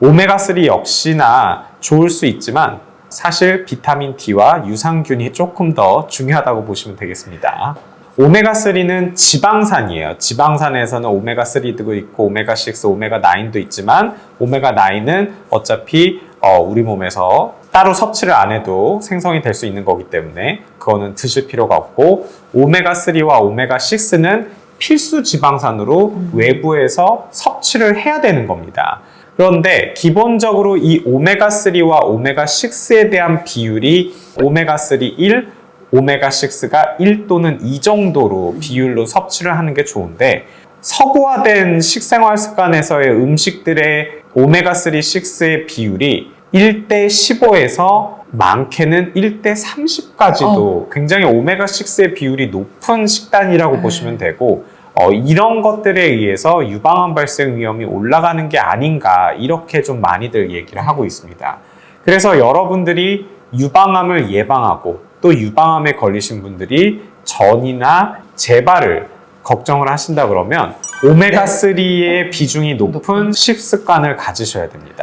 오메가3 역시나 좋을 수 있지만 사실 비타민 D와 유산균이 조금 더 중요하다고 보시면 되겠습니다. 오메가3는 지방산이에요. 지방산에서는 오메가3도 있고 오메가6, 오메가9도 있지만 오메가9은 어차피 어, 우리 몸에서 따로 섭취를 안 해도 생성이 될 수 있는 거기 때문에 그거는 드실 필요가 없고 오메가3와 오메가6는 필수 지방산으로 외부에서 섭취를 해야 되는 겁니다. 그런데 기본적으로 이 오메가3와 오메가6에 대한 비율이 오메가3 1, 오메가6가 1 또는 2 정도로 비율로 섭취를 하는 게 좋은데 서구화된 식생활 습관에서의 음식들의 오메가3, 6의 비율이 1대 15에서 많게는 1대 30까지도 굉장히 오메가6의 비율이 높은 식단이라고 네. 보시면 되고 어, 이런 것들에 의해서 유방암 발생 위험이 올라가는 게 아닌가 이렇게 좀 많이들 얘기를 하고 있습니다. 그래서 여러분들이 유방암을 예방하고 또 유방암에 걸리신 분들이 전이나 재발을 걱정을 하신다 그러면 오메가3의 비중이 높은 식습관을 가지셔야 됩니다.